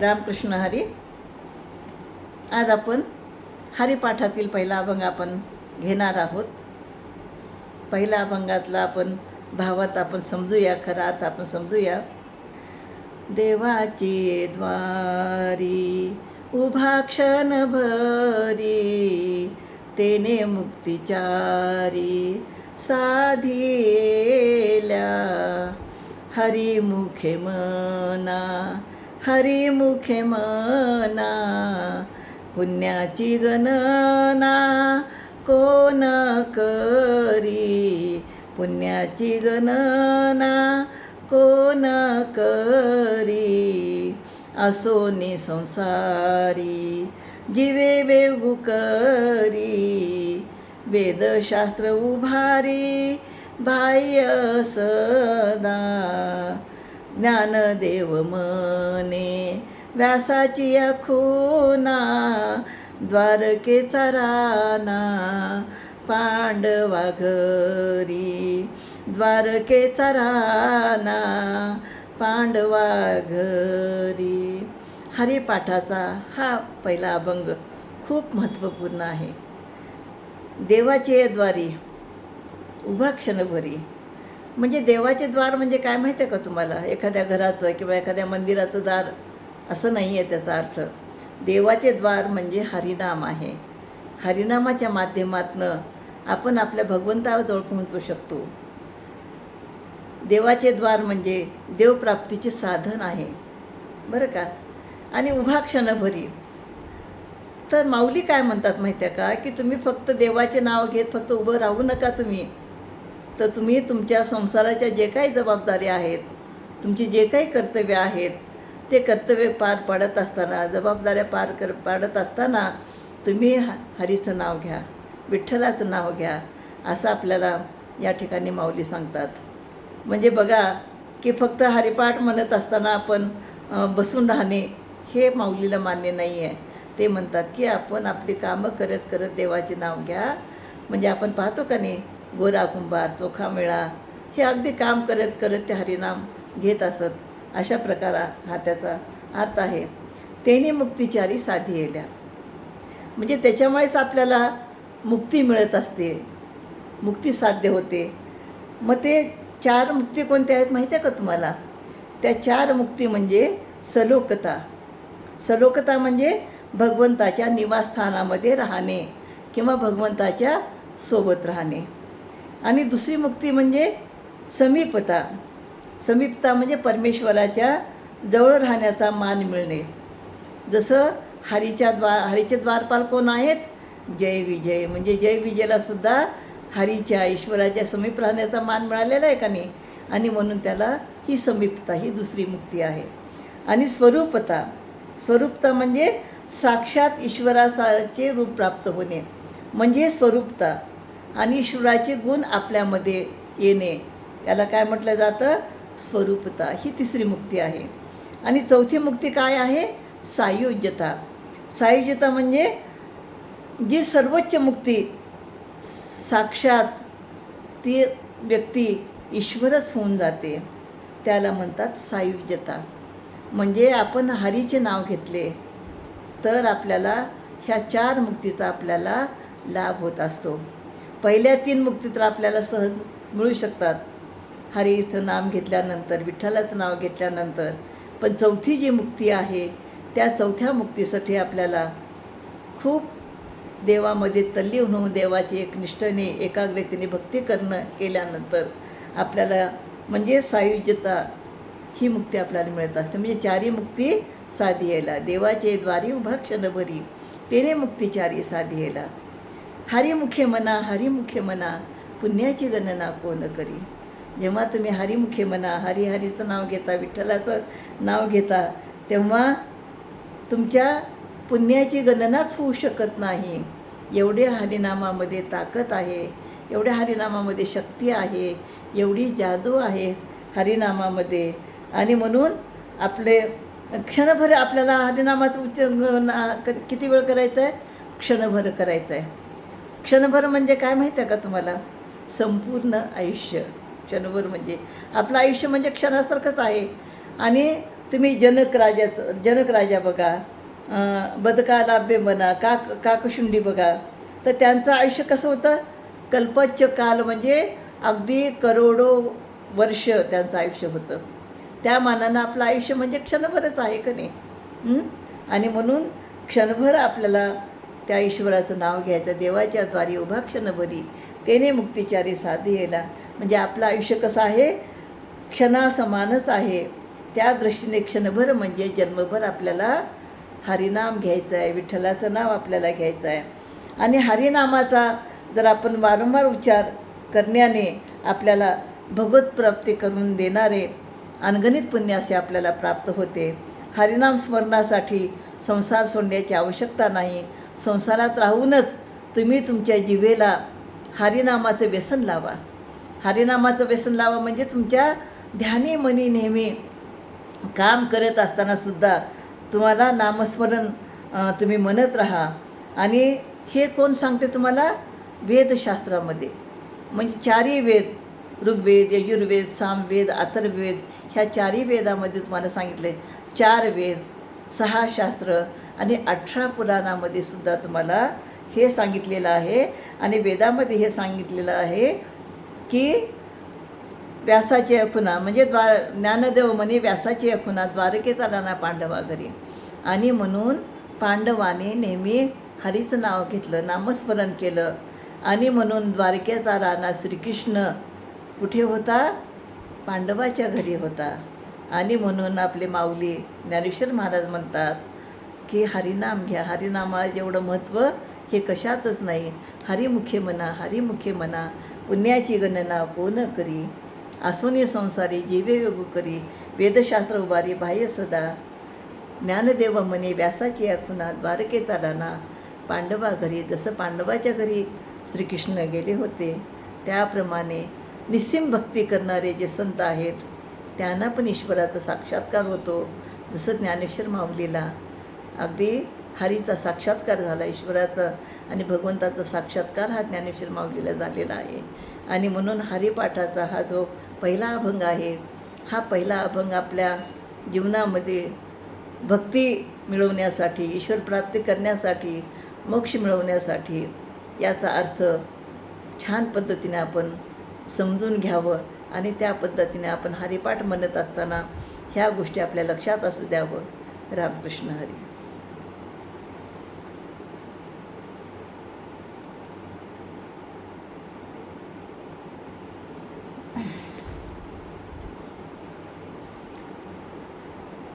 रामकृष्ण हरी. आज आपण हरिपाठातील पहिला अभंग आपण घेणार आहोत. पहिल्या अभंगातला आपण भावात आपण समजूया खरा अर्थ आपण समजूया. देवाची द्वारी उभा क्षण भरी तेने मुक्तिचारी साधिल्या हरिमुखे मना हरिमुखे मना पुण्याची गणना कोण करी? पुण्याची गणना कोण करी? असोनी संसारी जीवे वेगू करी. वेदशास्त्र उभारी बाह्य सदा ज्ञानदेव मने व्यासाची या द्वारकेचा राना पांडवा घरी. द्वारकेचा राना पांडवा घरी. हरिपाठाचा हा पहिला अभंग खूप महत्त्वपूर्ण आहे. देवाचे द्वारी उभा क्षणभरी. म्हणजे देवाचे द्वार म्हणजे काय माहिती आहे का तुम्हाला? एखाद्या घराचं किंवा एखाद्या मंदिराचं दार असं नाही आहे त्याचा अर्थ. देवाचे द्वार म्हणजे हरिनाम आहे. हरिनामाच्या माध्यमातनं आपण आपल्या भगवंताजवळ पोहोचू शकतो. देवाचे द्वार म्हणजे देवप्राप्तीचे साधन आहे. बरं का? आणि उभा क्षणभरी. तर माऊली काय म्हणतात माहिती आहे का? की तुम्ही फक्त देवाचे नाव घेत फक्त उभं राहू नका तुम्ही. तर तुम्ही तुमच्या संसाराच्या जे काही जबाबदाऱ्या आहेत तुमची जे काही कर्तव्य आहेत ते कर्तव्य पार पाडत असताना जबाबदाऱ्या पार कर पाडत असताना तुम्ही ह हरीचं नाव घ्या विठ्ठलाचं नाव घ्या असं आपल्याला या ठिकाणी माऊली सांगतात. म्हणजे बघा की फक्त हरिपाठ म्हणत असताना आपण बसून राहणे हे माऊलीला मान्य नाही आहे ते म्हणतात की आपण आपली कामं करत करत देवाचे नाव घ्या. म्हणजे आपण पाहतो का नाही गोरा कुंभार चोखा मेळा हे अगदी काम करत करत ते हरिनाम घेत असत. अशा प्रकारा हा त्याचा अर्थ आहे. त्याने मुक्तिचारी साधी येल्या. म्हणजे त्याच्यामुळेच आपल्याला मुक्ती मिळत असते. मुक्ती साध्य होते. मग ते चार मुक्ती कोणत्या आहेत माहिती आहे का तुम्हाला? त्या चार मुक्ती म्हणजे सलोकता. सलोकता म्हणजे भगवंताच्या निवासस्थानामध्ये राहणे किंवा भगवंताच्या सोबत राहणे. आणि दुसरी मुक्ती म्हणजे समीपता. समीपता म्हणजे परमेश्वराच्या जवळ राहण्याचा मान मिळणे. जसं हरीच्या द्वार हरीचे द्वारपाल कोण आहेत? जय विजय. म्हणजे जय विजयला सुद्धा हरीच्या ईश्वराच्या समीप राहण्याचा मान मिळालेला आहे का नाही? आणि म्हणून त्याला ही समीपता ही दुसरी मुक्ती आहे. आणि स्वरूपता. स्वरूपता म्हणजे साक्षात ईश्वराचे रूप प्राप्त होणे. म्हणजे स्वरूपता. आणि ईश्वराचे गुण आपल्यामध्ये येणे. याला काय म्हटलं जातं? स्वरूपता. ही तिसरी मुक्ती आहे. आणि चौथी मुक्ती काय आहे? सायुज्यता. सायुज्यता म्हणजे जी सर्वोच्च मुक्ती साक्षात ती व्यक्ती ईश्वरच होऊन जाते त्याला म्हणतात सायुज्यता. म्हणजे आपण हरीचे नाव घेतले तर आपल्याला ह्या चार मुक्तीचा आपल्याला लाभ होत असतो. पहिल्या तीन मुक्ती तर आपल्याला सहज मिळू शकतात. हरीचं नाम घेतल्यानंतर विठ्ठलाचं नाव घेतल्यानंतर पण चौथी जी मुक्ती आहे त्या चौथ्या मुक्तीसाठी आपल्याला खूप देवामध्ये तल्लीन होऊन देवाची एक निष्ठेने एकाग्रतेने भक्ती करणं केल्यानंतर आपल्याला म्हणजे सायुज्यता ही मुक्ती आपल्याला मिळत असते. म्हणजे चारी मुक्ती साधी यायला देवाचे द्वारी उभा क्षणभरी तेने मुक्तिचारी साधी यायला. हरिमुखे म्हणा हरिमुखे म्हणा पुण्याची गणना कोण करी? जेव्हा तुम्ही हरिमुखे म्हणा हरिहरीचं नाव घेता विठ्ठलाचं नाव घेता तेव्हा तुमच्या पुण्याची गणनाच होऊ शकत नाही. एवढे हरिनामामध्ये ताकद आहे एवढ्या हरिनामामध्ये शक्ती आहे एवढी जादू आहे हरिनामामध्ये. आणि म्हणून आपले क्षणभर आपल्याला हरिनामाचं उच्च किती वेळ करायचं आहे क्षणभर करायचं आहे क्षणभर म्हणजे काय माहीत आहे का तुम्हाला? संपूर्ण आयुष्य. क्षणभर म्हणजे. आपलं आयुष्य म्हणजे क्षणासारखंच आहे. आणि तुम्ही जनक राजाचं जनक राजा बघा अं, बदकालाभ्य म्हणा काक काकशुंडी बघा तर त्यांचं आयुष्य कसं होतं? कल्पच्च काल म्हणजे अगदी करोडो वर्ष त्यांचं आयुष्य होतं. त्या मानानं आपलं आयुष्य म्हणजे क्षणभरच आहे का नाही? आणि म्हणून क्षणभर आपल्याला त्या ईश्वराचं नाव घ्यायचं देवाच्या द्वारी उभा क्षणभरी तेने मुक्तिचारी साधेला म्हणजे आपलं आयुष्य कसं आहे? क्षणासमानच आहे. त्या दृष्टीने क्षणभर म्हणजे जन्मभर आपल्याला हरिनाम घ्यायचं आहे विठ्ठलाचं नाव आपल्याला घ्यायचं आहे. आणि हरिनामाचा जर आपण वारंवार उच्चार करण्याने आपल्याला भगवत प्राप्ती करून देणारे अनगणित पुण्य असे आपल्याला प्राप्त होते. हरिनाम स्मरणासाठी संसार सोडण्याची आवश्यकता नाही. संसारात राहूनच तुम्ही तुमच्या जिवेला हरिनामाचं व्यसन लावा. हरिनामाचं व्यसन लावा म्हणजे तुमच्या ध्यानी मनी नेहमी काम करत असताना सुद्धा तुम्हाला नामस्मरण तुम्ही म्हणत राहा. आणि हे कोण सांगते तुम्हाला? वेदशास्त्रामध्ये. म्हणजे चारही वेद ऋग्वेद यजुर्वेद सामवेद अथर्ववेद ह्या चारही वेदामध्ये तुम्हाला सांगितले चार वेद सहा शास्त्र आणि अठरा पुराणामध्ये सुद्धा तुम्हाला हे सांगितलेलं आहे. आणि वेदामध्ये हे सांगितलेलं आहे की व्यासाची अखुना म्हणजे द्वा ज्ञानदेव म्हणे व्यासाची अखुना द्वारकेचा राणा पांडवा घरी. आणि म्हणून पांडवाने नेहमी हरीचं नाव घेतलं नामस्मरण केलं. आणि म्हणून द्वारकेचा राणा श्रीकृष्ण कुठे होता? पांडवाच्या घरी होता. आणि म्हणून आपले माऊली ज्ञानेश्वर महाराज म्हणतात की हरिनाम घ्या. हरिनामा जेवढं महत्त्व हे कशातच नाही. हरिमुखे म्हणा हरिमुखे म्हणा पुण्याची गणना कोण करी. आसोनी संसारी जीवे वेगू करी. वेदशास्त्र उभारी बाह्य सदा. ज्ञानदेव म्हणे व्यासाची अखुना द्वारकेचा राणा. पांडवा घरी जसं पांडवाच्या घरी श्रीकृष्ण गेले होते त्याप्रमाणे निस्सिम भक्ती करणारे जे संत आहेत त्यांना पण ईश्वराचा साक्षात्कार होतो. जसं ज्ञानेश्वर माऊलीला अगदी हरीचा साक्षात्कार झाला ईश्वराचा आणि भगवंताचा साक्षात्कार हा ज्ञानेश्वर माऊलीला झालेला आहे. आणि म्हणून हरिपाठाचा हा जो पहिला अभंग आहे हा पहिला अभंग आपल्या जीवनामध्ये भक्ती मिळवण्यासाठी ईश्वर प्राप्ती करण्यासाठी मोक्ष मिळवण्यासाठी याचा अर्थ छान पद्धतीने आपण समजून घ्यावं आणि त्या पद्धतीने आपण हरिपाठ म्हणत असताना ह्या गोष्टी आपल्या लक्षात असू द्यावं. रामकृष्ण हरी.